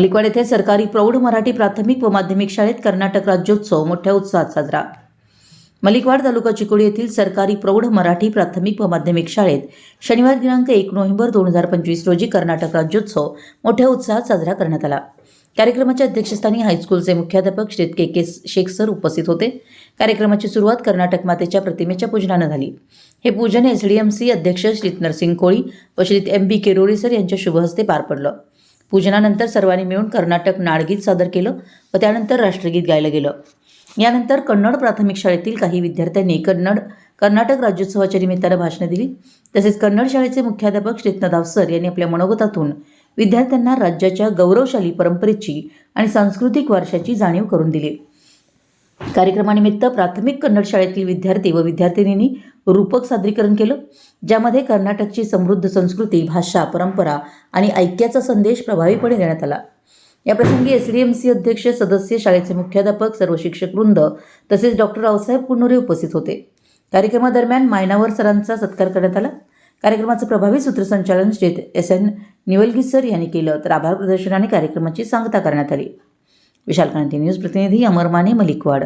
मलिकवाड येथे सरकारी प्रौढ मराठी प्राथमिक व माध्यमिक शाळेत कर्नाटक राज्योत्सव मोठ्या उत्साहात साजरा. मलिकवाड तालुका चिकोडी येथील सरकारी प्रौढ मराठी प्राथमिक व माध्यमिक शाळेत शनिवार दिनांक एक नोव्हेंबर दोन हजार पंचवीस रोजी कर्नाटक राज्योत्सव मोठ्या उत्साहात साजरा करण्यात आला. कार्यक्रमाच्या अध्यक्षस्थानी हायस्कूलचे मुख्याध्यापक Shri K K Shaikh sir उपस्थित होते. कार्यक्रमाची सुरुवात कर्नाटक मातेच्या प्रतिमेच्या पूजनानं झाली. हे पूजन एस डी एम सी अध्यक्ष श्री नरसिंग कोळी व Shri M B Kerole sir यांच्या शुभहस्ते पार पडलं. पूजनानंतर सर्वांनी मिळून कर्नाटक नाडगीत सादर केलं व त्यानंतर राष्ट्रगीत गायलं गेलं. यानंतर कन्नड प्राथमिक शाळेतील काही विद्यार्थ्यांनी कन्नड कर्नाटक राज्योत्सवाच्या निमित्तानं भाषणं दिली. तसेच कन्नड शाळेचे मुख्याध्यापक श्रीतनदाव सर यांनी आपल्या मनोगतातून विद्यार्थ्यांना राज्याच्या गौरवशाली परंपरेची आणि सांस्कृतिक वारशाची जाणीव करून दिली. कार्यक्रमानिमित्त प्राथमिक कन्नड शाळेतील विद्यार्थी व विद्यार्थिनींनी रूपक सादरीकरण केलं ज्यामध्ये कर्नाटकची समृद्ध संस्कृती भाषा परंपरा आणि ऐक्याचा संदेश प्रभावीपणे देण्यात आला. याप्रसंगी एस डी एम सी अध्यक्ष सदस्य शाळेचे मुख्याध्यापक सर्व शिक्षक वृंद तसेच डॉक्टर रावसाहेब कुन्नोरे उपस्थित होते. कार्यक्रमादरम्यान मायनावर सरांचा सत्कार करण्यात आला. कार्यक्रमाचं प्रभावी सूत्रसंचालन Shri S N Nivalgi sir यांनी केलं तर आभार प्रदर्शनाने कार्यक्रमाची सांगता करण्यात आली. વિશાલકાંતિ ન્યૂઝ પ્રતિનિધિ અમર માને મલિકવાડ